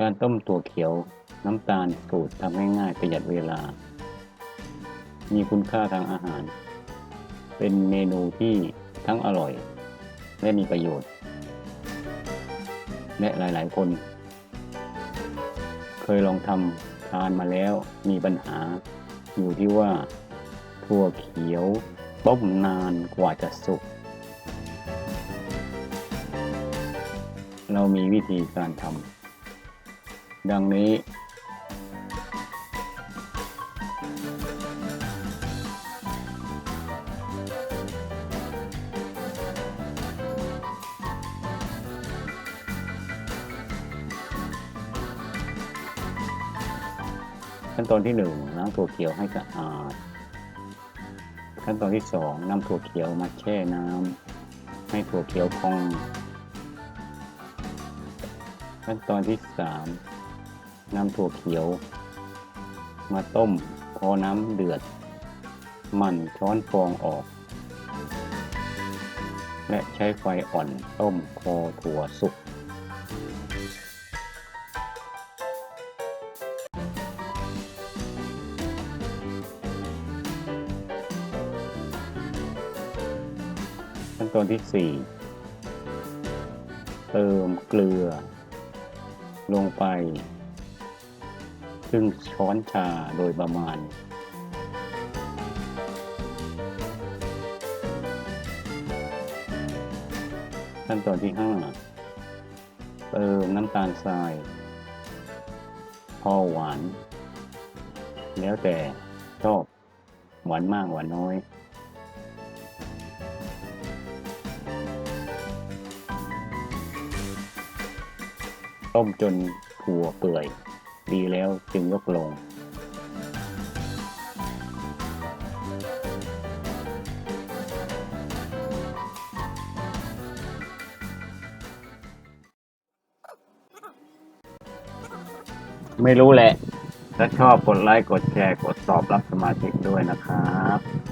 การต้มถั่วเขียวน้ำตาลสูตรทำง่ายๆประหยัดเวลา มีคุณค่าทางอาหาร เป็นเมนูที่ทั้งอร่อย และมีประโยชน์ และหลายๆคน เคยลองทำทานมาแล้วมีปัญหา อยู่ที่ว่าถั่วเขียวต้มนานกว่าจะสุก เรามีวิธีการทำ ดังนี้ ขั้นตอนที่หนึ่งล้างถั่วเขียวให้สะอาด ขั้นตอนที่สองนำถั่วเขียวมาแช่น้ำให้ถั่วเขียวพองขั้นตอนที่สาม นำถั่วเขียว มาต้มพอน้ำเดือด มันช้อนฟองออก และใช้ไฟอ่อนต้มพอถั่วสุกขั้นตอนที่ 4 เติมเกลือ ลงไป ครึ่งช้อนชาโดยประมาณ ขั้นตอนที่ 5 เติมน้ำตาลทราย พอหวาน แล้วแต่ชอบหวานมากหวานน้อยต้มจนถั่วเปื่อย แล้วจึงยกลง ไม่รู้แหละ ถ้าชอบกดไลค์ กดแชร์ กดตอบรับสมาชิกด้วยนะครับ